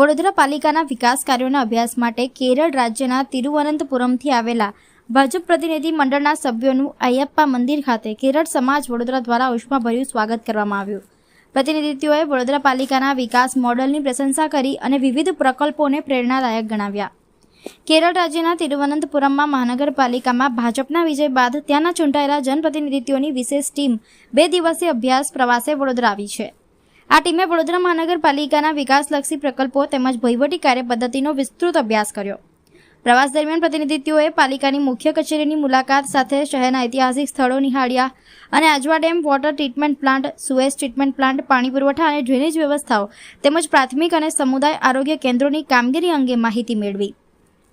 વડોદરા પાલિકાના વિકાસ કાર્યોના અભ્યાસ માટે કેરળ રાજ્યના તિરુવનંતપુરમથી આવેલા ભાજપ પ્રતિનિધિ મંડળના સભ્યોનું અયપ્પા મંદિર ખાતે કેરળ સમાજ વડોદરા દ્વારા ઉષ્માભર્યું સ્વાગત કરવામાં આવ્યું. પ્રતિનિધિત્વોએ વડોદરા પાલિકાના વિકાસ મોડલની પ્રશંસા કરી અને વિવિધ પ્રકલ્પોને પ્રેરણાદાયક ગણાવ્યા. કેરળ રાજ્યના તિરુવનંતપુરમમાં મહાનગરપાલિકામાં ભાજપના વિજય બાદ ત્યાંના ચૂંટાયેલા જનપ્રતિનિધિત્વોની વિશેષ ટીમ બે દિવસીય અભ્યાસ પ્રવાસે વડોદરા આવી છે. આ ટીમે વડોદરા મહાનગરપાલિકાના વિકાસલક્ષી પ્રકલ્પો તેમજ વહીવટી કાર્યપદ્ધતિનો વિસ્તૃત અભ્યાસ કર્યો. પ્રવાસ દરમિયાન પ્રતિનિધિત્વોએ પાલિકાની મુખ્ય કચેરીની મુલાકાત સાથે શહેરના ઐતિહાસિક સ્થળો નિહાળ્યા અને Ajwa dam water treatment plant sewage treatment plant, પાણી પુરવઠા અને ડ્રેનેજ વ્યવસ્થાઓ તેમજ પ્રાથમિક અને સમુદાય આરોગ્ય કેન્દ્રોની કામગીરી અંગે માહિતી મેળવી.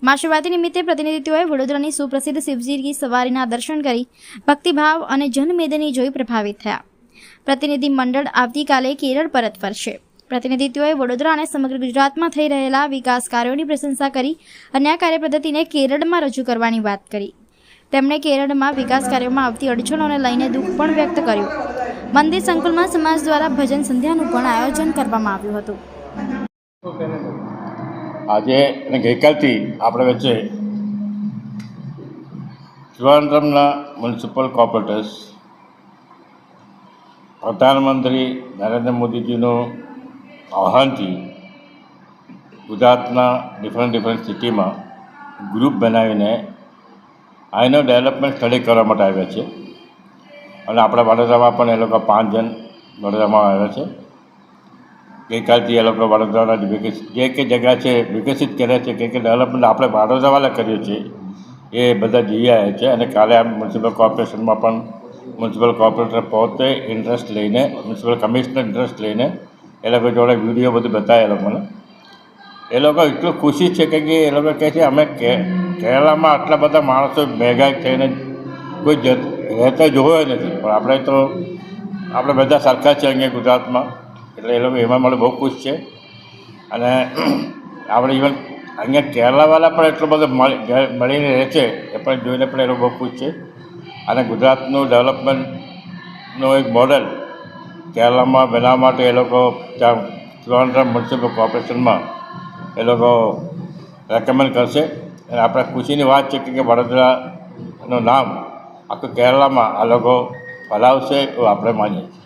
મહાશિવરાત્રી નિમિત્તે પ્રતિનિધિત્વોએ વડોદરાની સુપ્રસિદ્ધ શિવજીની સવારીના દર્શન કરી ભક્તિભાવ અને જનમેદની જોઈ પ્રભાવિત થયા. પ્રતિનિધિ મંડળ આવતીકાલે કેરળ પરત ફરશે. પ્રતિનિધિત્વોએ વડોદરા અને સમગ્ર ગુજરાતમાં થઈ રહેલા વિકાસ કાર્યોની પ્રશંસા કરી અને આ કાર્યપદ્ધતિને કેરળમાં રજૂ કરવાની વાત કરી. તેમણે કેરળમાં વિકાસ કાર્યોમાં આવતી અડચણોને લઈને દુઃખ પણ વ્યક્ત કર્યું. મંદિર સંકુલમાં સમાજ દ્વારા ભજન સંધ્યાનું પણ આયોજન કરવામાં આવ્યું હતું. આજે અને ગઈકાલથી આપણે વચ્ચે ત્રિવાંદ્રમના મ્યુનિસિપલ કોર્પોરેટર્સ પ્રધાનમંત્રી નરેન્દ્ર મોદીજીનું આહ્વાનથી ગુજરાતના ડિફરન્ટ ડિફરન્ટ સિટીમાં ગ્રુપ બનાવીને આઈનો ડેવલપમેન્ટ સ્ટડી કરવા માટે આવ્યા છે. અને આપણા વડોદરામાં પણ એ લોકો પાંચ જણ વડોદરામાં આવ્યા છે. ગઈકાલથી એ લોકો વડોદરાના વિકસિત જે કે જગ્યા છે, વિકસિત કર્યા છે, કે કે ડેવલપમેન્ટ આપણે વડોદરાવાળા કર્યું છે એ બધા જઈ આવ્યા છે. અને કાલે આ મ્યુનિસિપલ કોર્પોરેશનમાં પણ મ્યુનિસિપલ કોર્પોરેટર પોતે ઇન્ટરેસ્ટ લઈને મ્યુનિસિપલ કમિશનર ઇન્ટરેસ્ટ લઈને એ લોકો જોડે વીડિયો બધું બતાવે એ લોકોને એ લોકો એટલું ખુશી છે કે એ લોકો કહે છે અમે કેરળામાં આટલા બધા માણસો ભેગા થઈને કોઈ જ રહેતા જોયો નથી પણ આપણે તો આપણે બધા સરખા છે અહીંયા ગુજરાતમાં એટલે એ લોકો એમાં મને બહુ ખુશ છે અને આપણે ઇવન અહીંયા કેરળવાળા પણ એટલો બધો મળીને રહે છે એ પણ જોઈને પણ એ લોકો બહુ ખુશ છે અને ગુજરાતનું ડેવલપમેન્ટનું એક મોડલ કેરળમાં બનાવવા માટે એ લોકો ત્યાં ત્રિવાંદ્રમ મ્યુનિસિપલ કોર્પોરેશનમાં એ લોકો રેકમેન્ડ કરશે. અને આપણે ખુશીની વાત છે કે વડોદરાનું નામ આખું કેરળમાં આ લોકો ફેલાવશે એવું આપણે માનીએ છીએ.